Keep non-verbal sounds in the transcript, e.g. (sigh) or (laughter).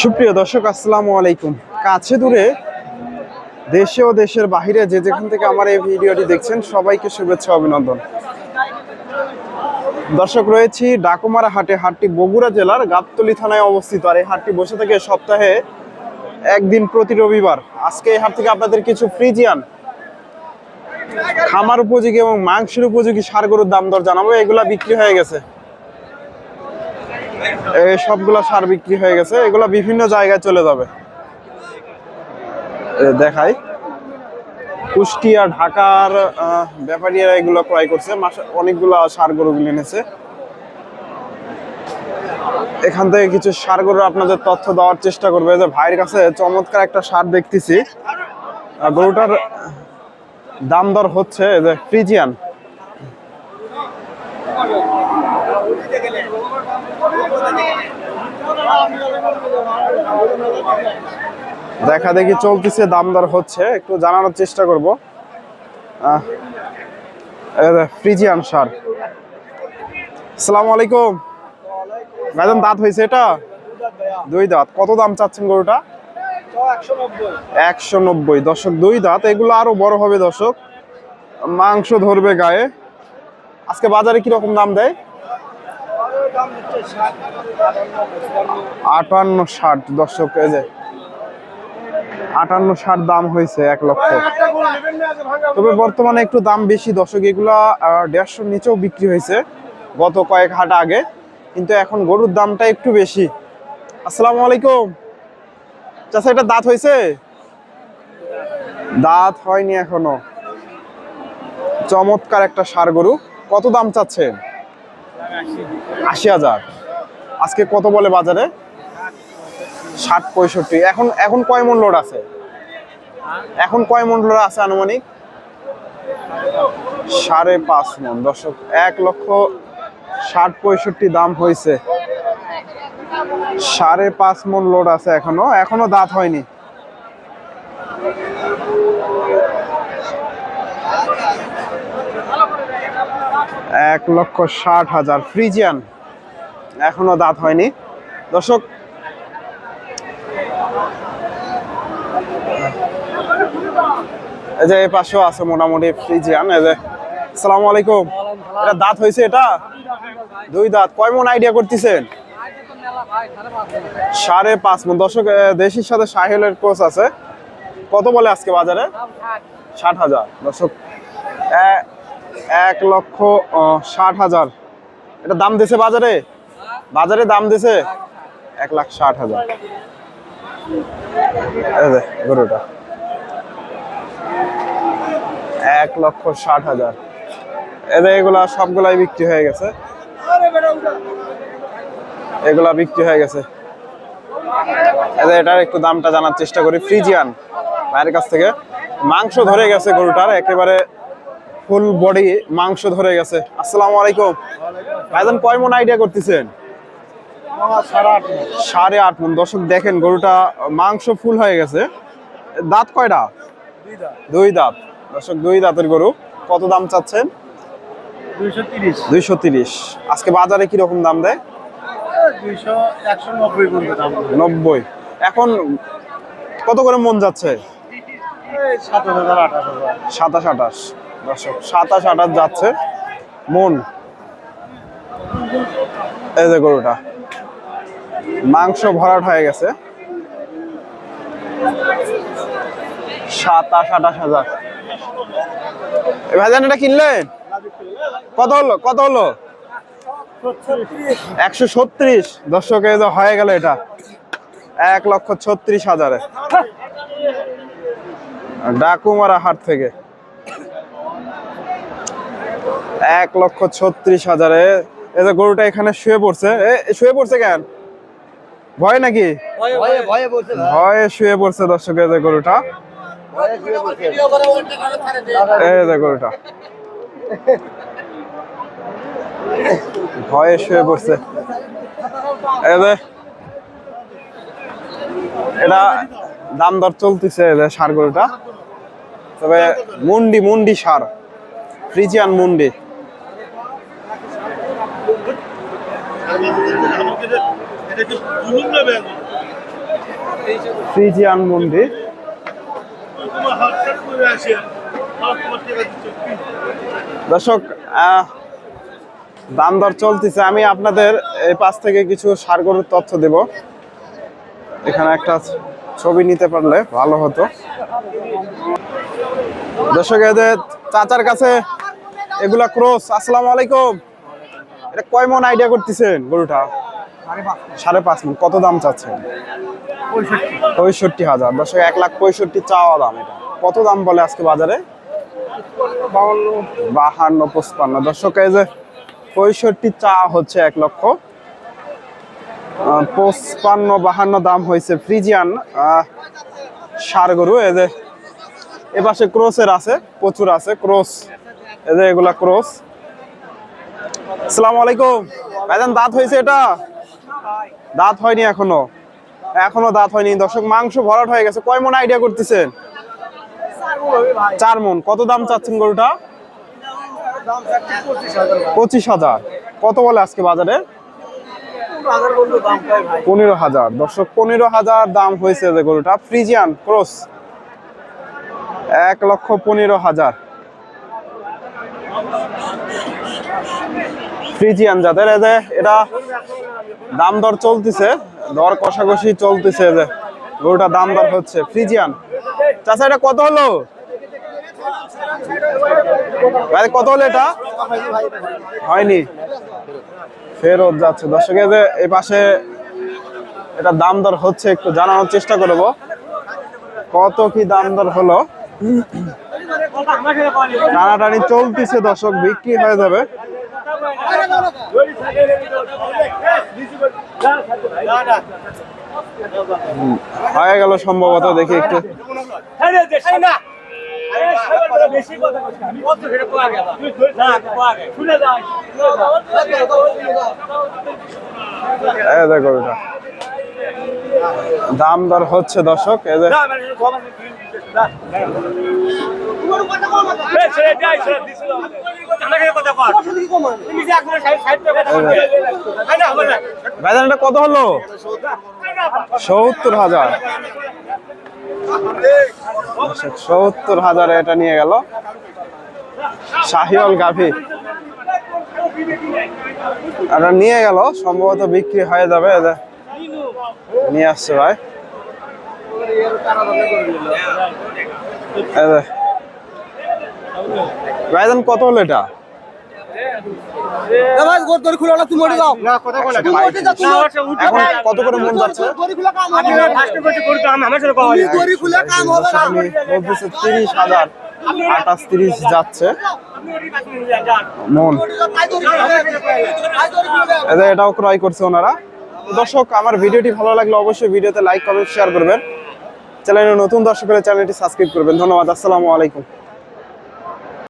সুপ্রিয় দর্শক, আসসালামু আলাইকুম। কাছে দূরে দেশে ও দেশের বাহিরে যে যেখান থেকে আমার এই ভিডিওটি দেখছেন, সবাইকে শুভেচ্ছা অভিনন্দন। দর্শক, রয়েছি ডাকুমারা হাটে, হাটটি বগুড়া জেলার গাবতলী থানায় অবস্থিত। আর এই হাটটি বসে থাকে সপ্তাহে একদিন প্রতি রবিবার। আজকে এই হাট থেকে আপনাদের কিছু ফ্রিজিয়ান খামার উপযোগী এবং মাংসের উপযোগী সার গরুর দাম দর জানাব। এগুলা বিক্রি হয়ে গেছে। সবগুলা সার বিক্রি হয়ে গেছে। এগুলা বিভিন্ন জায়গায় চলে যাবে। দেখাই। কুষ্টিয়া, ঢাকার ব্যাপারীরা এগুলো ক্রয় করছে। অনেকগুলা সার গরু এনেছে। এখান থেকে কিছু সার গরু আপনাদের তথ্য দেওয়ার চেষ্টা করবে। যে ভাইয়ের কাছে চমৎকার একটা সার দেখতেছি। গরুটার দাম দর হচ্ছে ফ্রিজিয়ান। দেখা দেখি চলতেছে, দাম দর হচ্ছে, একটু জানানোর চেষ্টা করব। Friesian sir. আসসালামু আলাইকুম ভাইজান, দাঁত হয়েছে এটা? দুই দাঁত। কত দাম চাচ্ছেন গরুটা? একশো নব্বই। দশক দুই দাঁত, এগুলো আরও বড় হবে দশক মাংস ধরবে গায়ে। আজকে বাজারে কীরকম দাম দেয়? আটান্ন ষাট। দশক এই যে আটান্ন ষাট দাম হয়েছে এক লক্ষ। তবে বর্তমানে একটু দাম বেশি। দশক এগুলা দেড়শোর নিচেও বিক্রি হয়েছে গত কয়েক হাট আগে। কিন্তু এখন গরুর দামটা একটু বেশি। আসসালামু আলাইকুম। চাষা এটা দাঁত হয়েছে দাঁত হয়নি এখনও। চমৎকার একটা সার গরু। কত দাম চাচ্ছে আশি হাজার। আজকে কত বলে বাজারে? ষাট পঁয়ষট্টি। এখন এখন কয় মন লোড আছে? এখন কয় মন লোড আছে আনুমানিক? সাড়ে পাঁচ মন। দর্শক, এক লক্ষ ষাট পঁয়ষট্টি দাম হয়েছে সাড়ে পাঁচ মন লোড আছে এখনও। এখনও দাঁত হয়নি। এক লক্ষ ষাট হাজার ফ্রিজিয়ান এখনও দাঁত হয়নি। দর্শক, এই যে এই পাশেও আছে মোটামুটি ফ্রিজিয়ান। এই যে, আসসালামু আলাইকুম। এটা দাঁত হয়েছে এটা? দুই দাঁত। কয় মন আইডিয়া করতেছেন? সাড়ে পাঁচ মন। দর্শক দেশির সাথে সাহেলের কোচ আছে। কত বলে আজকে বাজারে? ষাট হাজার। দর্শক এক লক্ষ ষাট হাজার। এটা দাম দিছে বাজারে? বাজারে দাম দিছে এক লাখ ষাট হাজার। গরুটা। এক লক্ষ ষাট হাজার। এদের এগুলা সবগুলাই বিক্রি হয়ে গেছে। এগুলা বিক্রি হয়ে গেছে। এটার একটু দামটা জানার চেষ্টা করি। ফ্রিজিয়ান ভাইয়ের কাছ থেকে। মাংস ধরে গেছে গরুটার একেবারে ফুল বডি মাংস ধরে গেছে। আসসালামু আলাইকুম। ভাইজান কয় মন আইডিয়া করতেছেন? সাড়ে আট মন। দর্শক দেখেন গরুটা মাংস ফুল হয়ে গেছে। দাঁত কয়টা? দুই দাঁত। দর্শক দুই দাঁতের গরু। কত দাম চাচ্ছেন? দুইশো তিরিশ। দুইশো তিরিশ। আজকে বাজারে কি রকম দাম দেয়? দুইশো একশো নব্বই পর্যন্ত দাম নব্বই। এখন কত করে মন যাচ্ছে? সাত হাজার আঠাশ হাজার। সাতাশ আঠাশ। দর্শক সাতাশ আঠাশ যাচ্ছে। মন? এই যে গরুটা। মাংস ভরাট হয়ে গেছে। সাতাশ আঠাশ হাজার। এ ভাইজান এটা কিনলেন? কত হলো? কত হলো? একশো ছত্রিশ। দর্শক যে হয়ে গেল এটা। এক লক্ষ ছত্রিশ হাজারে। ডাকুমারা হাট থেকে। এক লক্ষ ছত্রিশ হাজারে। এই যে গরুটা এখানে শুয়ে পড়ছে। এ শুয়ে পড়ছে কেন? ভয় নাকি? ভয়ে শুয়ে পড়ছে দর্শক এই যে গরুটা। এই যে গরুটা। (laughs) ভয়ে শুয়ে পড়ছে। এটা দাম দর চলতেছে যে তবে মুন্ডি মুন্ডি সার ফ্রিজিয়ান মুন্ডি। ফ্রিজিয়ান মন্দির দর্শক আহ, দাম দর চলতেছে। আমি আপনাদের এই পাশ থেকে কিছু সার গরুর তথ্য দেব। এখানে একটা ছবি নিতে পারলে ভালো হতো। দর্শক, এদের চাচার কাছে এগুলা ক্রস। আসসালামু আলাইকুম। এটা কয় মন আইডিয়া করতেছেন গরুটা? সাড়ে পাঁচ মন। কত দাম চাচ্ছেন? পঁয়ষট্টি হাজার। দর্শক, এক লাখ পঁয়ষট্টি চাওয়া দাম এটা। কত দাম বলে আজকে বাজারে? বাহান্ন, পঁচপান্ন। দর্শক, এই যে পঁয়ষট্টি চা হচ্ছে এক লক্ষ। পঁচপান্ন বাহান্ন দাম হয়েছে ফ্রিজিয়ান ষাড় গরু এই যে এ পাশে ক্রোসের আছে প্রচুর আছে ক্রোস এই যে এগুলা ক্রোস। আসসালামু আলাইকুম। ভাইজান দাঁত হয়েছে এটা? দাঁত হয়নি এখনও। এখনও দাঁত হয়নি। দর্শক মাংস ভরাট হয়ে গেছে। কয় মন আইডিয়া করতেছেন? চার মন। কত দাম চাচ্ছেন গরুটা? পঁচিশ হাজার কত বলে আজকে বাজারে? পনেরো হাজার। দর্শক পনেরো হাজার দাম হয়েছে যে গরুটা। Friesian cross. এক লক্ষ পনেরো হাজার। ফ্রিজিয়ান যাদের যে এটা দাম দর চলতেছে দর কষাকষি চলতেছে যে গরুটা দাম দর হচ্ছে। ফ্রিজিয়ান। চাচা এটা কত হলো? ভাই, কত হলো এটা? হয়নি। ফেরত যাচ্ছে। দর্শকের যে এই পাশে এটা দাম দর হচ্ছে, একটু জানানোর চেষ্টা করব। কত কি দাম দর হলো? টানাটানি চলতেছে দর্শক, বিক্রি হয়ে যাবে। হয়ে গেল সম্ভবত, দেখি একটু। দেখো এটা। দাম দর হচ্ছে দর্শক এই যে ভাইজান এটা কত হলো? সত্তর হাজার। সত্তর হাজারে এটা নিয়ে গেল। শাহিওল গাভি। এটা নিয়ে গেল, সম্ভবত বিক্রি হয়ে যাবে নিয়ে আসছে ভাই। ভাইজান, কত হলো এটা? কত করে মন যাচ্ছে? তিরিশ হাজার আঠাশ তিরিশ যাচ্ছে। মন। এটাও ক্রয় করছে ওনারা। দর্শক আমার ভিডিওটি ভালো লাগলে অবশ্যই ভিডিওতে লাইক কমেন্ট শেয়ার করবেন। চ্যানেলে নতুন দর্শক হলে চ্যানেলটি সাবস্ক্রাইব করবেন। ধন্যবাদ আসসালামু আলাইকুম।